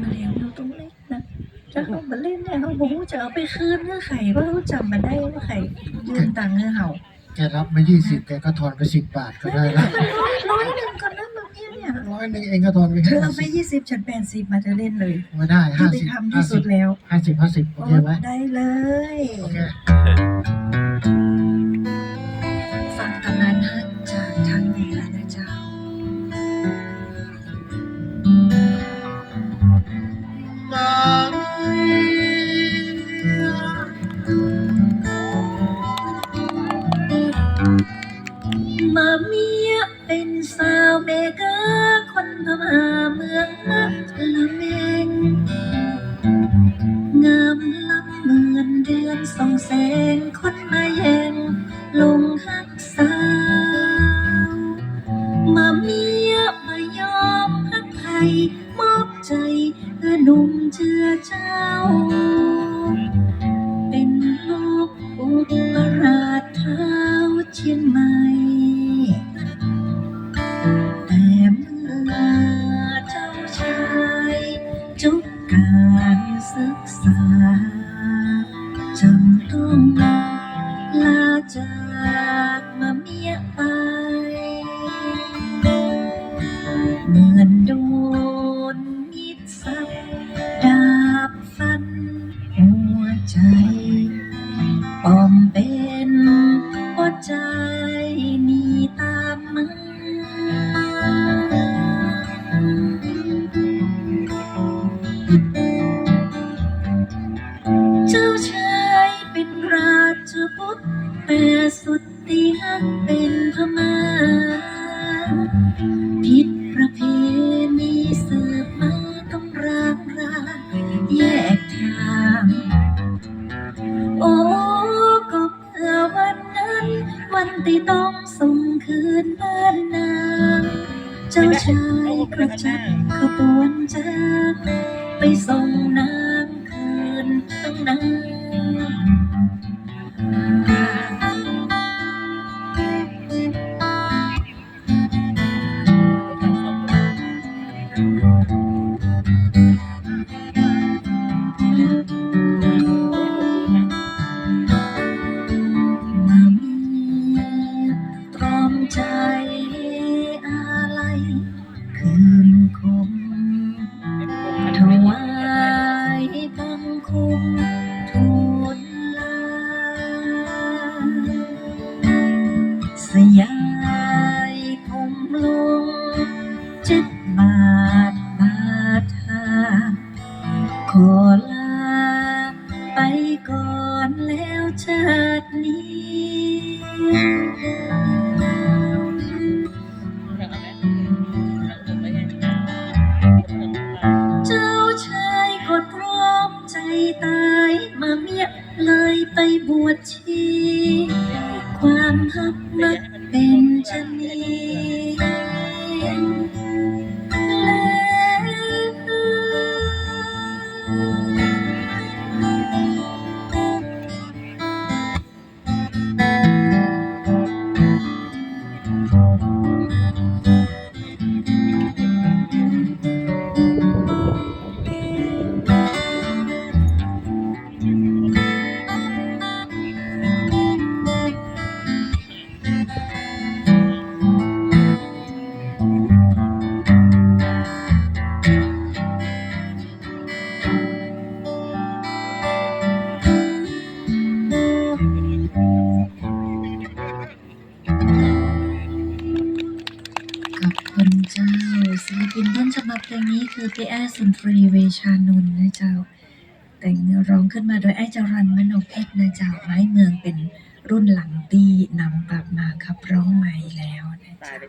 มาแล้วเราต้องเล่นนะจะเอามาเล่นเนี่ยเขาบอกว่าจะเอาไปคืนเงื่อไขว่าเขาจำมาได้ว่าไข่ยืมตังค์เงื่อเห่าแกรับมายี่สิบแกก็ทอนไปสิบบาทก็ได้ละร้อยหนึ่งก่อนนะแบบนี้เนี่ยร้อยหนึ่งเองก็ทอนไปเธอห้าเอาไปสิบยี่สิบฉันแปดสิบมาเธอเล่นเลยไม่ได้ยุห้าติสิบธรรมห้าที่สิสุบดแล้วห้าสิบห้าสิบโอเคไหมได้เลยโอเคฟังตำนานฮักาวเมเกอร์คนพม่าเมืองมักละเมงงามล้ำเหมือนเดือนส่องแสงคนมาแย่งลงหักสาวมาเมียมายอมหักไทยมอบใจเพื่อหนุ่มเชื่อเจ้า จ ชบุตรแต่สุดที่หักเป็นพม่าผิดประเพณีสืบมาต้องรางราแยกทาง โอ้ก็เพื่อวันนั้น วันที่ต้องส่งคืนบ้านนางเจ้าชายก็จัดขบวนจากไปส่งนางคืนตั้งนาน บังคมทูลาสยายผมลงจ็ดบาทบาทาขอลาไปก่อนแล้วชาตินี้ บวชชี ความฮักมักเป็นชนี คุณเจ้าศิลปินต้นฉบับเพลงนี้คือพี่แอร์สุนทรีเวชานนท์นะเจ้า แต่งเนื้อร้องขึ้นมาโดยไอ้จรันมโนเพชรนะเจ้าไม้เมืองเป็นรุ่นหลังตีนำกลับมาขับร้องใหม่แล้วนะเจ้า